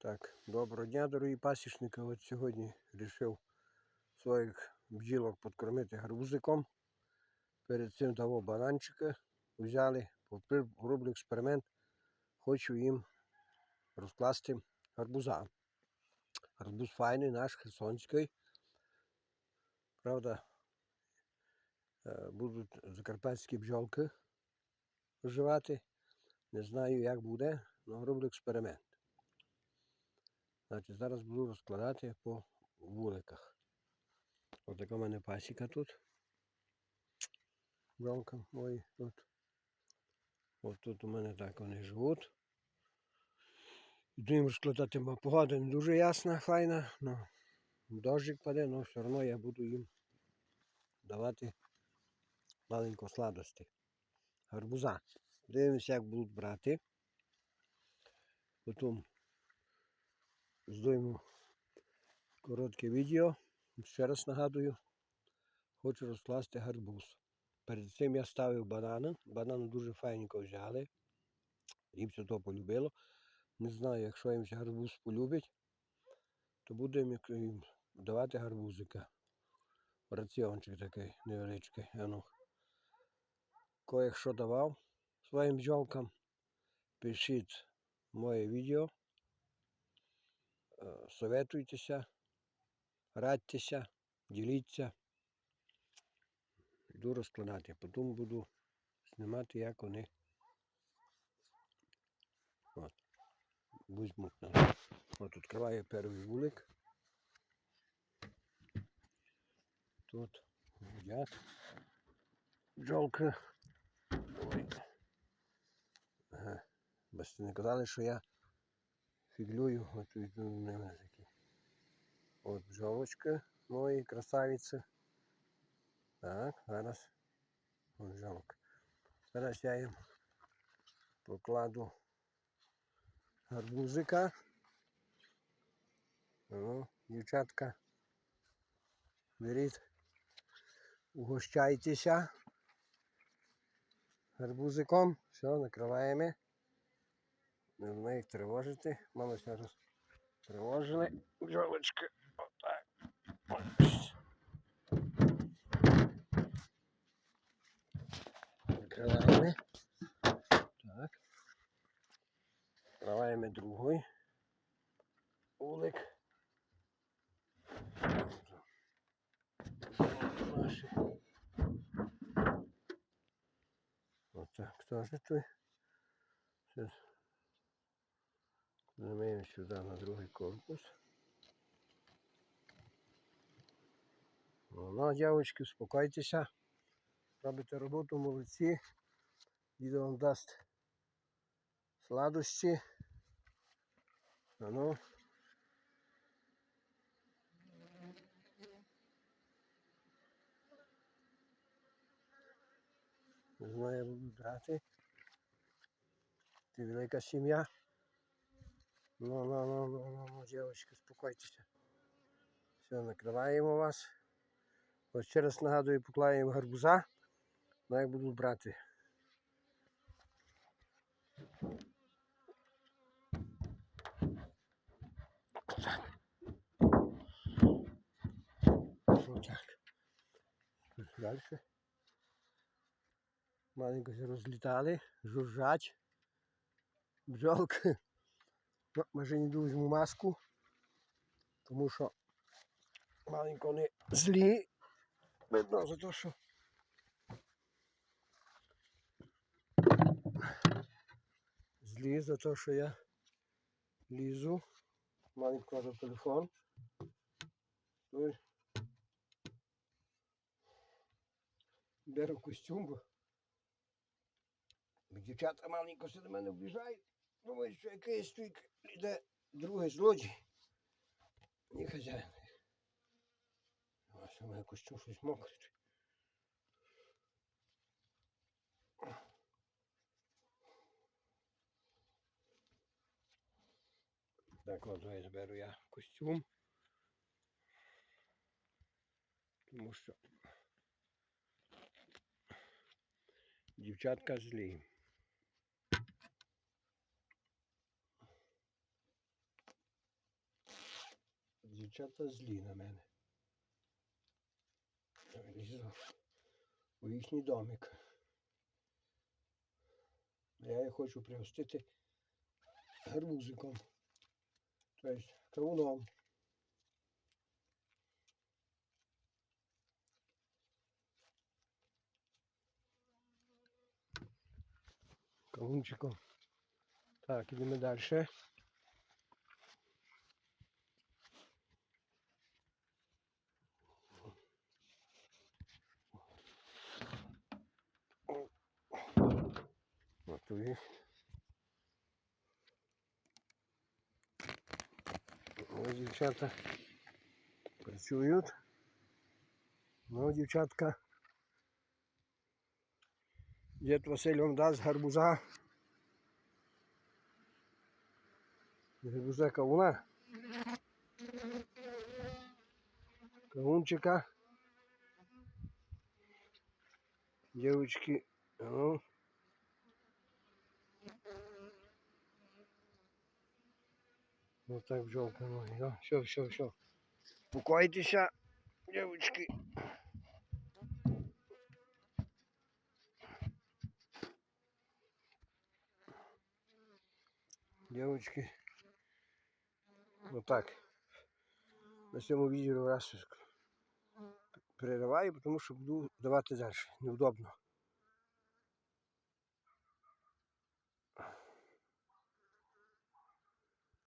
Так, доброго дня, дорогі пасічники. От сьогодні вирішив своїх бджілок підкормити гарбузиком. Перед цим того бананчика взяли, роблю експеримент. Хочу їм розкласти гарбуза. Гарбуз файний, наш херсонський. Правда, е, будуть закарпатські бджолки вживати. Не знаю, як буде, але роблю експеримент. Значить, зараз буду розкладати по вуликах. Ось така в мене пасіка тут. Бджолка мої тут. Ось тут у мене так вони живуть. Йду їм розкладати, погода не дуже ясна, файна. Ну, дощик паде, але все одно я буду їм давати маленько сладості. Гарбуза. Дивимося, як будуть брати. Потім здойму коротке відео. Ще раз нагадую, хочу розкласти гарбуз. Перед цим я ставив банани. Банани дуже файненько взяли. Їм все то полюбило. Не знаю, якщо їм гарбуз полюбить, то будемо їм- їм давати гарбузика. Раціончик такий невеличкий. Ну. Ко якщо давав своїм бджолкам, пишіть моє відео. Советуйтеся, радьтеся, діліться. Йду розкладати, потім буду знімати, як вони от, візьмуть. От відкриваю перший вулик. Тут. Ой. Ага. Бо не казали, що я фіглюю, от йду в мене такі. От бджолочки мої красавиці. Так, зараз. От бджолка. Зараз я їм покладу гарбузика. Ну, дівчатка, беріть, угощайтеся гарбузиком. Все, накриваємо. Не будемо їх тривожити. Мало зараз тривожили бджолочки. Отак. Ось. Накриваємо. Так. Накриваємо другий улик. Отак теж тут. Сейчас Замеем сюда на другий корпус. Ну, ну, дівчатки, успокойтеся. Робите роботу, молодці. Дідо вам дасть сладощі. А ну. Не знаю, буду брати. Ти велика сім'я. Ну, ну, ну, ну, ну, ну, дівчатки, успокойтеся. Все, накриваємо вас. Ось ще раз нагадую, покладаємо гарбуза. Ну, як будуть брати. Отак. Далі. Маленько розлітали, жужжать. Бджолки. Ну, може не візьму маску, тому що маленько вони злі. Видно за те, що злі за те, що я лізу. Маленько кладу телефон. Ой. Беру костюм, дівчата маленько все до мене вбіжають. Думають, що якийсь тут йде другий злодій. Ні хазяїн. Ось у мене костюм щось мокрить. Так, от я зберу я костюм. Тому що дівчатка злі. Дівчата злі на мене. Лізу у їхній домик. Я їх хочу пригостити гарбузиком. Тобто кавуном. Кавунчиком. Так, ідемо далі. Готові. Ось дівчата працюють. Ну, дівчатка. Дід Василь вам дасть гарбуза. Гарбуза кавуна. Кавунчика. Девочки, ну. Вот так бджолка моя. Да? Все, все, все. Спокойтеся, девочки. Девочки. Вот так. На цьому відео раз перериваю, тому що буду давати далі. Неудобно.